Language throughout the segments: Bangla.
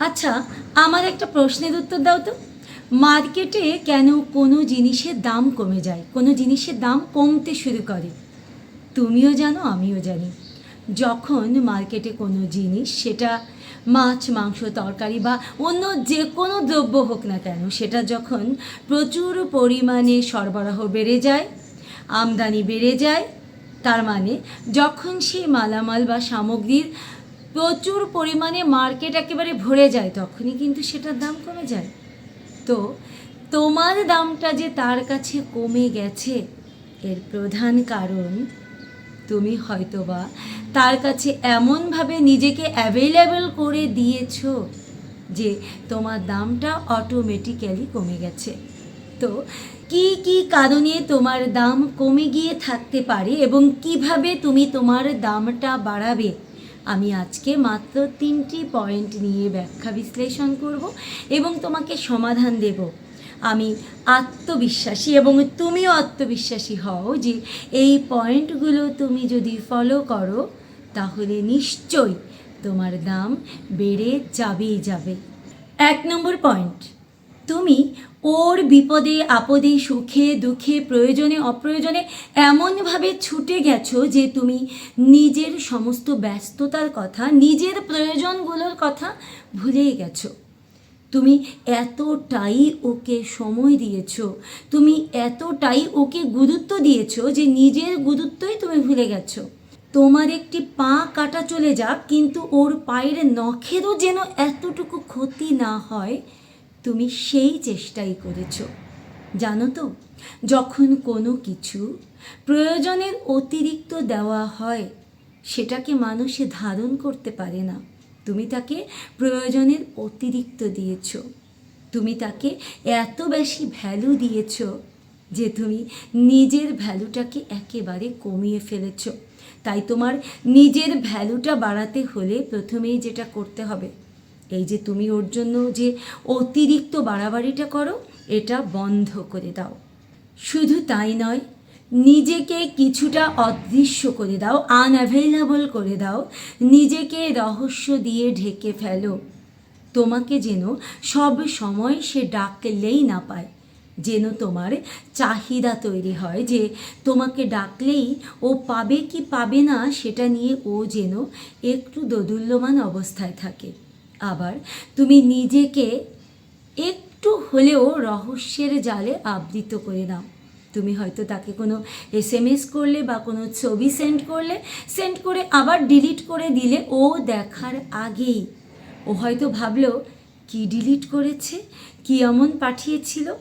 আচ্ছা আমার একটা প্রশ্নের উত্তর দাও তো। মার্কেটে কেন কোনো জিনিসের দাম কমে যায়? কোনো জিনিসের দাম কমতে শুরু করে। তুমিও জানো, আমিও জানি। যখন মার্কেটে কোনো জিনিস, সেটা মাছ, মাংস, তরকারি বা অন্য যে কোনো দ্রব্য হোক না কেন, সেটা যখন প্রচুর পরিমাণে সরবরাহ বেড়ে যায়, আমদানি বেড়ে যায়, তার মানে যখন সেই মালামাল বা সামগ্রীর প্রচুর পরিমাণে মার্কেট একেবারে ভরে যায় তখনই, কিন্তু সেটার দাম কমে যায়। তো তোমার দামটা যে তার কাছে কমে গেছে, এর প্রধান কারণ তুমি হয়তোবা তার কাছে এমনভাবে নিজেকে অ্যাভেলেবেল করে দিয়েছ যে তোমার দামটা অটোমেটিক্যালি কমে গেছে। তো কি কি কারণে তোমার দাম কমে গিয়ে থাকতে পারে এবং কীভাবে তুমি তোমার দামটা বাড়াবে? আমি আজকে মাত্র তিনটি পয়েন্ট নিয়ে ব্যাখ্যা বিশ্লেষণ করব এবং তোমাকে সমাধান দেব। আমি আত্মবিশ্বাসী এবং তুমিও আত্মবিশ্বাসী হও যে এই পয়েন্টগুলো তুমি যদি ফলো করো, তাহলে নিশ্চয়ই তোমার দাম বেড়ে যাবেই যাবে। এক নম্বর পয়েন্ট তুমি ওর বিপদে, আপদে, সুখে, দুঃখে, প্রয়োজনে, অপ্রয়োজনে এমনভাবে ছুটে গেছো যে তুমি নিজের সমস্ত ব্যস্ততার কথা, নিজের প্রয়োজনগুলোর কথা ভুলেই গেছো। তুমি এতটাই ওকে সময় দিয়েছ, তুমি এতটাই ওকে গুরুত্ব দিয়েছ যে নিজের গুরুত্বই তুমি ভুলে গেছো। তোমার একটি পা কাটা চলে যাক, কিন্তু ওর পায়ের নখেরও যেন এতটুকু ক্ষতি না হয় তুমি সেই চেষ্টাই করেছ। জানো তো, যখন কোনো কিছু প্রয়োজনের অতিরিক্ত দেওয়া হয়, সেটাকে মানুষে ধারণ করতে পারে না। তুমি তাকে প্রয়োজনের অতিরিক্ত দিয়েছ। তুমি তাকে এত বেশি ভ্যালু দিয়েছ যে তুমি নিজের ভ্যালুটাকে একেবারে কমিয়ে ফেলেছ। তাই তোমার নিজের ভ্যালুটা বাড়াতে হলে প্রথমেই যেটা করতে হবে এই যে তুমি ওর জন্য যে অতিরিক্ত বাড়াবাড়িটা করো, এটা বন্ধ করে দাও। শুধু তাই নয়, নিজেকে কিছুটা অদৃশ্য করে দাও আনঅ্যাভেলেবল করে দাও, নিজেকে রহস্য দিয়ে ঢেকে ফেলো। তোমাকে যেন সব সময় সে ডাকলেই না পায়, যেন তোমার চাহিদা তৈরি হয় যে তোমাকে ডাকলেই ও পাবে কি পাবে না, সেটা নিয়ে ও যেন একটু দোদুল্যমান অবস্থায় থাকে। আবার তুমি নিজেকে একটু হলেও রহস্যের জালে আবৃত করে নাও। তুমি হয়তো তাকে কোনো এস এম এস করলে বা কোনো ছবি সেন্ড করলে সেন্ড করে আবার ডিলিট করে দিলে ও দেখার আগেই। ও হয়তো ভাবলো, কি ডিলিট করেছে? কি এমন পাঠিয়েছিল?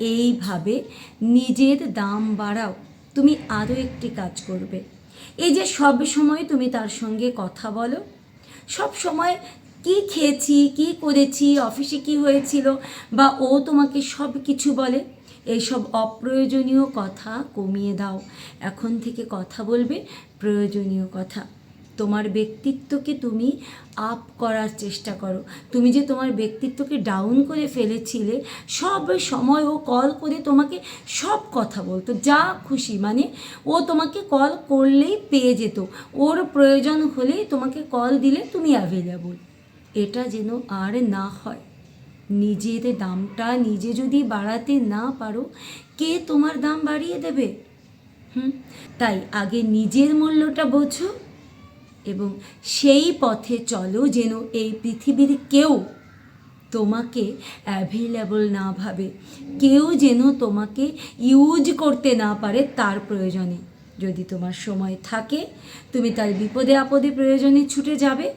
এইভাবে নিজের দাম বাড়াও। তুমি আরও একটি কাজ করবে। এই যে সব সময় তুমি তার সঙ্গে কথা বলো, সব সময় কি খেয়েছি, কি করেছি, অফিসে কি হয়েছিল বা ও তোমাকে সব কিছু বলে? এইসব অপ্রয়োজনীয় কথা কমিয়ে দাও। এখন থেকে কথা বলবে, প্রয়োজনীয় কথা। তোমার ব্যক্তিত্বকে তুমি আপ করার চেষ্টা করো। তুমি যে তোমার ব্যক্তিত্বকে ডাউন করে ফেলেছিলে, সব সময় ও কল করে তোমাকে সব কথা বলতো, যা খুশি। মানে ও তোমাকে কল করলেই পেয়ে যেত। ওর প্রয়োজন হলেই তোমাকে কল দিলে তুমি অ্যাভেলেবল এটা যেন আর না হয়। নিজের দামটা নিজে যদি বাড়াতে না পারো, কে তোমার দাম বাড়িয়ে দেবে? হুম? তাই আগে নিজের মূল্যটা বোঝো এবং সেই পথে চলো যেন এই পৃথিবীর কেউ তোমাকে অ্যাভেলেবল না ভাবে। কেউ যেন তোমাকে ইউজ করতে না পারে তার প্রয়োজনে। যদি তোমার সময় থাকে, তুমি তার বিপদে আপদে প্রয়োজনে ছুটে যাবে।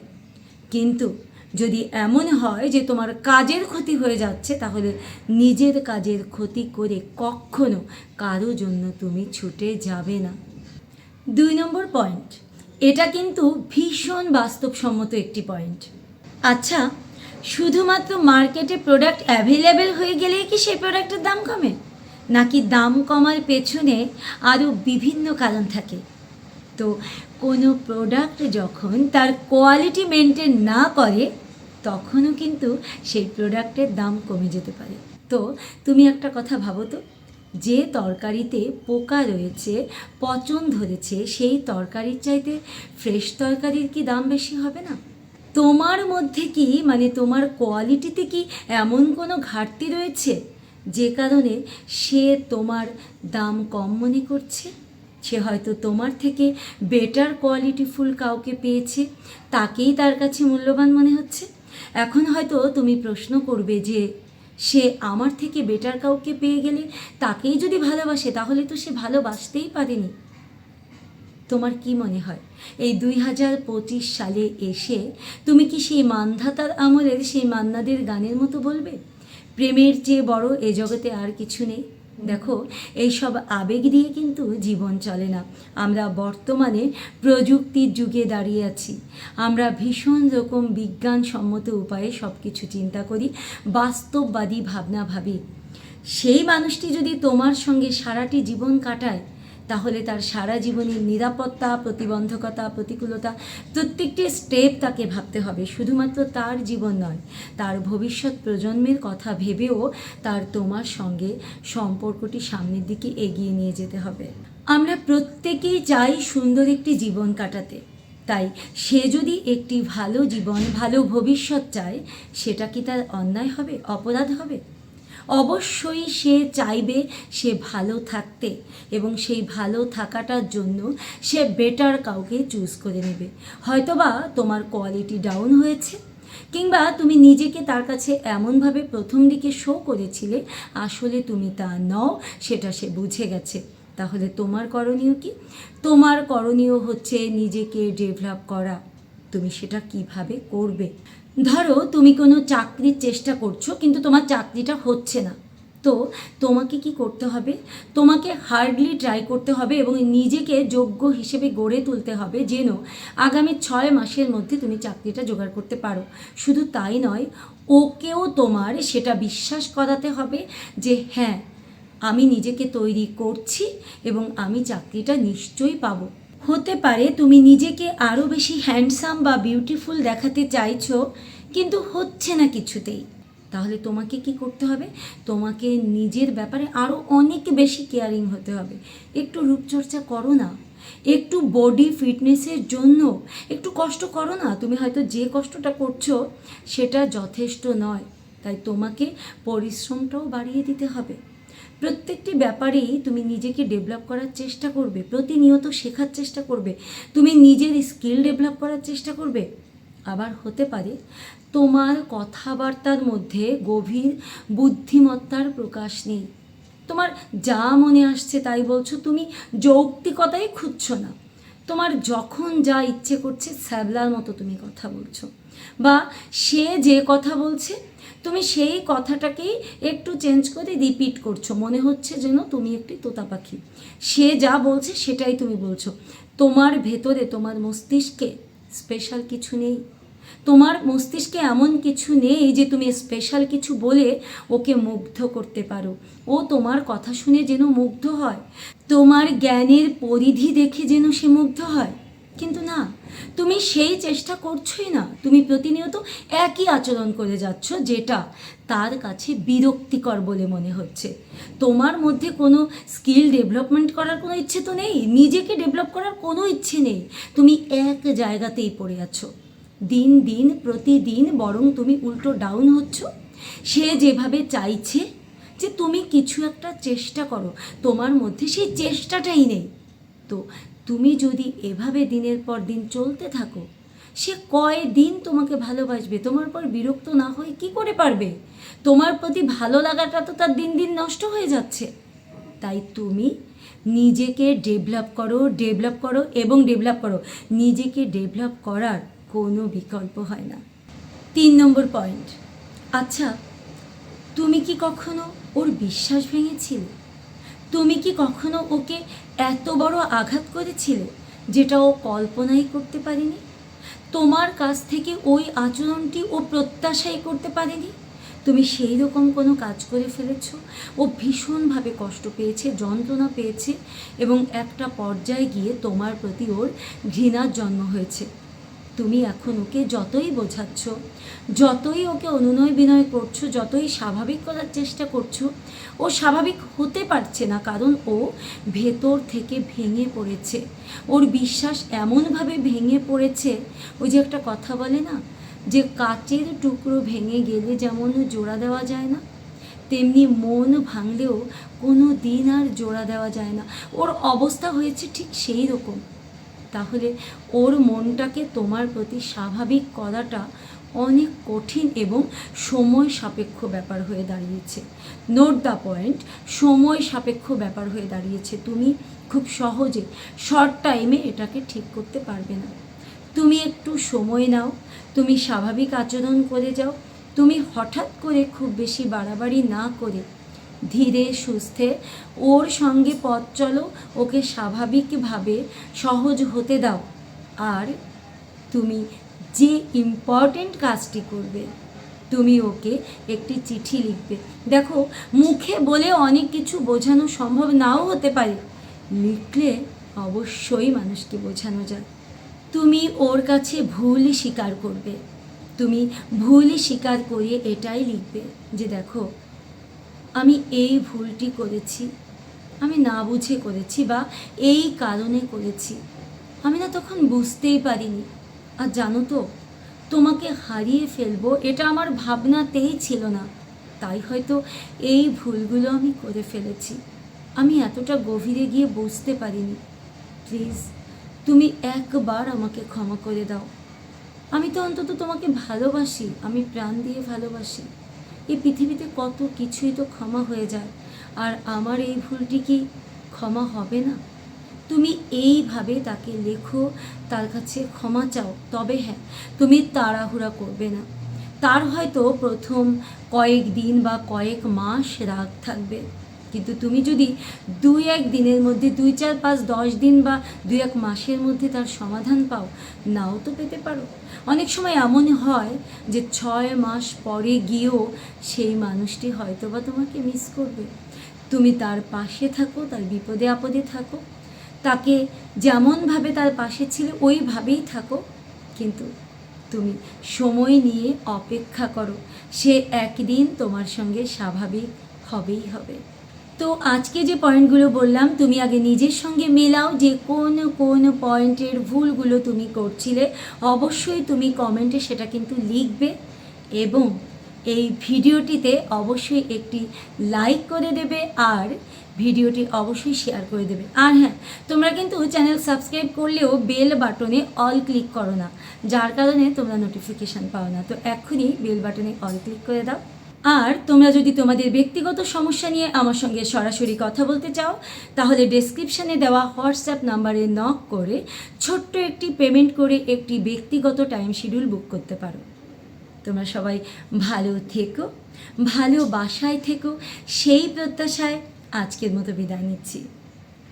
কিন্তু যদি এমন হয় যে তোমার কাজের ক্ষতি হয়ে যাচ্ছে, তাহলে নিজের কাজের ক্ষতি করে কখনো কারও জন্য তুমি ছুটে যাবে না। দুই নম্বর পয়েন্ট, এটা কিন্তু ভীষণ বাস্তবসম্মত একটি পয়েন্ট। আচ্ছা শুধুমাত্র মার্কেটে প্রোডাক্ট অ্যাভেলেবেল হয়ে গেলেই কি সেই প্রোডাক্টের দাম কমে? নাকি দাম কমার পেছনে আরও বিভিন্ন কারণ থাকে? তো কোনো প্রোডাক্ট যখন তার কোয়ালিটি মেনটেন না করে তখনও কিন্তু সেই প্রোডাক্টের দাম কমে যেতে পারে। তো তুমি একটা কথা ভাবো তো, যে তরকারিতে পোকা রয়েছে, পচন ধরেছে, সেই তরকারির চাইতে ফ্রেশ তরকারির কি দাম বেশি হবে না? তোমার মধ্যে কি মানে তোমার কোয়ালিটিতে কি এমন কোনো ঘাটতি রয়েছে, যে কারণে সে তোমার দাম কম মনে করছে? সে হয়তো তোমার থেকে বেটার কোয়ালিটি ফুল কাউকে পেয়েছে, তাকেই তার কাছে মূল্যবান মনে হচ্ছে? এখন হয়তো তুমি প্রশ্ন করবে যে, সে আমার থেকে বেটার কাউকে পেয়ে গেলে তাকেই যদি ভালোবাসে, তাহলে তো সে ভালোবাসতেই পারেনি। তোমার কি মনে হয়? এই দুই হাজার পঁচিশ সালে এসে তুমি কি সেই মান্ধাতার আমলের, সেই মান্নাদের গানের মতো বলবে? প্রেমের চেয়ে বড় এ জগতে আর কিছু নেই। দেখো, এইসব আবেগ দিয়ে কিন্তু জীবন চলে না। আমরা বর্তমানে প্রযুক্তির যুগে দাঁড়িয়ে আছি। আমরা ভীষণ রকম বিজ্ঞানসম্মত উপায়ে সব কিছু চিন্তা করি, বাস্তববাদী ভাবনা ভাবি। সেই মানুষটি যদি তোমার সঙ্গে সারাটি জীবন কাটায় তাহলে তার সারা জীবনের নিরাপত্তা, প্রতিবন্ধকতা, প্রতিকূলতা প্রত্যেকটি স্টেপ তাকে ভাবতে হবে। শুধুমাত্র তার জীবন নয়, তার ভবিষ্যৎ প্রজন্মের কথা ভেবেও তার তোমার সঙ্গে সম্পর্কটি সামনের দিকে এগিয়ে নিয়ে যেতে হবে। আমরা প্রত্যেকেই চাই সুন্দর একটি জীবন কাটাতে। তাই সে যদি একটি ভালো জীবন, ভালো ভবিষ্যৎ চায়, সেটা কি তার অন্যায় হবে, অপরাধ হবে? অবশ্যই সে চাইবে সে ভালো থাকতে এবং সেই ভালো থাকাটার জন্য সে বেটার কাউকে চুজ করে নেবে। হয়তোবা তোমার কোয়ালিটি ডাউন হয়েছে, কিংবা তুমি নিজেকে তার কাছে এমনভাবে প্রথম দিকে শো করেছিলে, আসলে তুমি তা নও, সেটা সে বুঝে গেছে। তাহলে তোমার করণীয় কি? তোমার করণীয় হচ্ছে নিজেকে ডেভেলপ করা। তুমি সেটা কীভাবে করবে? ধরো তুমি কোনো চাকরির চেষ্টা করছ, কিন্তু তোমার চাকরিটা হচ্ছে না। তো তোমাকে কি করতে হবে? তোমাকে হার্ডলি ট্রাই করতে হবে এবং নিজেকে যোগ্য হিসেবে গড়ে তুলতে হবে যেন আগামী ছয় মাসের মধ্যে তুমি চাকরিটা জোগাড় করতে পারো। শুধু তাই নয়, ওকেও তোমার সেটা বিশ্বাস করাতে হবে যে হ্যাঁ আমি নিজেকে তৈরি করছি এবং আমি চাকরিটা নিশ্চয়ই পাবো। হতে পারে তুমি নিজেকে আরও বেশি হ্যান্ডসাম বা বিউটিফুল দেখাতে চাইছো, কিন্তু হচ্ছে না কিছুতেই। তাহলে তোমাকে কি করতে হবে? তোমাকে নিজের ব্যাপারে আরও অনেক বেশি কেয়ারিং হতে হবে। একটু রূপচর্চা করো না। একটু বডি ফিটনেসের জন্য একটু কষ্ট করো না। তুমি হয়তো যে কষ্টটা করছ, সেটা যথেষ্ট নয়। তাই তোমাকে পরিশ্রমটাও বাড়িয়ে দিতে হবে। প্রত্যেকটি ব্যাপারেই তুমি নিজেকে ডেভেলপ করার চেষ্টা করবে, প্রতিনিয়ত শেখার চেষ্টা করবে, তুমি নিজের স্কিল ডেভেলপ করার চেষ্টা করবে। আবার হতে পারে তোমার কথাবার্তার মধ্যে গভীর বুদ্ধিমত্তার প্রকাশ নেই। তোমার যা মনে আসছে তাই বলছো, তুমি যৌক্তিকতাই খুঁজছো না। তোমার যখন যা ইচ্ছে করছে, স্যাবলার মতো তুমি কথা বলছো। বা সে যে কথা বলছে তুমি সেই কথাটাকেই একটু চেঞ্জ করে রিপিট করছ। মনে হচ্ছে যেন তুমি একটি তোতা পাখি। সে যা বলছে সেটাই তুমি বলছো। তোমার ভেতরে, তোমার মস্তিষ্কে স্পেশাল কিছু নেই। তোমার মস্তিষ্কে এমন কিছু নেই যে তুমি স্পেশাল কিছু বলে ওকে মুগ্ধ করতে পারো। ও তোমার কথা শুনে যেন মুগ্ধ হয়। তোমার জ্ঞানের পরিধি দেখে যেন সে মুগ্ধ হয়। কিন্তু না, তুমি সেই চেষ্টা করছোই না। তুমি প্রতিনিয়ত একই আচরণ করে যাচ্ছ, যেটা তার কাছে বিরক্তিকর বলে মনে হচ্ছে। তোমার মধ্যে কোনো স্কিল ডেভেলপমেন্ট করার কোনো ইচ্ছে তো নেই? নিজেকে ডেভেলপ করার কোনো ইচ্ছে নেই? তুমি এক জায়গাতেই পড়ে আছো। দিন দিন, প্রতিদিন বরং তুমি উল্টো ডাউন হচ্ছ। সে যেভাবে চাইছে যে তুমি কিছু একটা চেষ্টা করো, তোমার মধ্যে সেই চেষ্টাটাই নেই। তো তুমি যদি এভাবে দিনের পর দিন চলতে থাকো, সে কয় দিন তোমাকে ভালোবাসবে? তোমার পর বিরক্ত না হয়ে কি করে পারবে? তোমার প্রতি ভালো লাগাটা তো তার দিন দিন নষ্ট হয়ে যাচ্ছে। তাই তুমি নিজেকে ডেভেলপ করো ডেভেলপ করো এবং ডেভেলপ করো। নিজেকে ডেভেলপ করার কোনো বিকল্প হয় না। তিন নম্বর পয়েন্ট। আচ্ছা তুমি কি কখনো ওর বিশ্বাস ভেঙেছিলে? তুমি কি কখনো ওকে এত বড় আঘাত করেছিলে যেটা ও কল্পনাই করতে পারেনি? তোমার কাছ থেকে ওই আচরণটি ও প্রত্যাশাই করতে পারেনি? তুমি সেই রকম কোনো কাজ করে ফেলেছ? ও ভীষণভাবে কষ্ট পেয়েছে, যন্ত্রণা পেয়েছে এবং একটা পর্যায়ে গিয়ে তোমার প্রতি ওর ঘৃণার জন্ম হয়েছে। তুমি এখন ওকে যতই বোঝাচ্ছ, যতই ওকে অনুনয় বিনয় করছ, যতই স্বাভাবিক করার চেষ্টা করছ, ও স্বাভাবিক হতে পারছে না কারণ ও ভেতর থেকে ভেঙে পড়েছে। ওর বিশ্বাস এমনভাবে ভেঙে পড়েছে, ওই যে একটা কথা বলে না, যে কাচের টুকরো ভেঙে গেলে যেমন জোড়া দেওয়া যায় না, তেমনি মন ভাঙলেও কোনো দিন আর জোড়া দেওয়া যায় না। ওর অবস্থা হয়েছে ঠিক সেই রকম। তাহলে ওর মনটাকে তোমার প্রতি স্বাভাবিক করাটা অনেক কঠিন এবং সময় সাপেক্ষ ব্যাপার হয়ে দাঁড়িয়েছে। নোট দ্য পয়েন্ট সময় সাপেক্ষ ব্যাপার হয়ে দাঁড়িয়েছে। তুমি খুব সহজে শর্ট টাইমে এটাকে ঠিক করতে পারবে না। তুমি একটু সময় নাও, তুমি স্বাভাবিক আচরণ করে যাও, তুমি হঠাৎ করে খুব বেশি বাড়াবাড়ি না করে ধীরে, সুস্থে। ওর সঙ্গে পথ চলো, ওকে স্বাভাবিকভাবে সহজ হতে দাও। আর তুমি যে ইম্পর্টেন্ট কাজটি করবে, তুমি ওকে একটি চিঠি লিখবে। দেখো, মুখে বলে অনেক কিছু বোঝানো সম্ভব নাও হতে পারে। লিখলে অবশ্যই মানুষকে বোঝানো যায়। তুমি ওর কাছে ভুল স্বীকার করবে। তুমি ভুল স্বীকার করিয়ে এটাই লিখবে যে, দেখো আমি এই ভুলটি করেছি। আমি না বুঝে করেছি বা এই কারণে করেছি। আমি না তখন বুঝতেই পারিনি। আর জানো তো, তোমাকে হারিয়ে ফেলব এটা আমার ভাবনাতেই ছিল না। তাই হয়তো এই ভুলগুলো আমি করে ফেলেছি। আমি এতটা গভীরে গিয়ে বুঝতে পারিনি। প্লিজ, তুমি একবার আমাকে ক্ষমা করে দাও। আমি তো অন্তত তোমাকে ভালোবাসি, আমি প্রাণ দিয়ে ভালোবাসি। এই পৃথিবীতে কত কিছুই তো ক্ষমা হয়ে যায়। আর আমার এই ভুলটি কি ক্ষমা হবে না? তুমি এইভাবে তাকে লেখো, তার কাছে ক্ষমা চাও, তবে হ্যাঁ তুমি তাড়াহুড়া করবে না। তার হয়তো প্রথম কয়েক দিন বা কয়েক মাস রাগ থাকবে। কিন্তু তুমি যদি দুই এক দিনের মধ্যে, দুই চার পাঁচ দশ দিন বা দুই এক মাসের মধ্যে তার সমাধান পাও, নাও তো পেতে পারো। অনেক সময় এমন হয় যে ছয় মাস পরে গিয়েও সেই মানুষটি হয়তো বা তোমাকে মিস করবে। তুমি তার পাশে থাকো, তার বিপদে আপদে থাকো। তাকে যেমনভাবে তার পাশে ছিলে ওইভাবেই থাকো। কিন্তু তুমি সময় নিয়ে অপেক্ষা করো। সে একদিন তোমার সঙ্গে স্বাভাবিক হবেই হবে। তো আজকে যে পয়েন্টগুলো বললাম, তুমি আগে নিজের সঙ্গে মেলাও যে কোন কোন পয়েন্টের ভুলগুলো তুমি করছিলে, অবশ্যই তুমি কমেন্টে সেটা কিন্তু লিখবে এবং এই ভিডিওটিতে অবশ্যই একটি লাইক করে দেবে আর ভিডিওটি অবশ্যই শেয়ার করে দেবে। আর হ্যাঁ তোমরা কিন্তু চ্যানেল সাবস্ক্রাইব করলেও বেল বাটনে অল ক্লিক করো না, যার কারণে তোমরা নোটিফিকেশান পাও না। তো এক্ষুনি বেল বাটনে অল ক্লিক করে দাও। আর তোমরা যদি তোমাদের ব্যক্তিগত সমস্যা নিয়ে আমার সঙ্গে সরাসরি কথা বলতে চাও, তাহলে ডেসক্রিপশানে দেওয়া হোয়াটসঅ্যাপ নাম্বারে নক করে ছোট্ট একটি পেমেন্ট করে একটি ব্যক্তিগত টাইম শিডিউল বুক করতে পারো। তোমরা সবাই ভালো থেকো, ভালো বাসায় থেকো। সেই প্রত্যাশায় আজকের মতো বিদায় নিচ্ছি।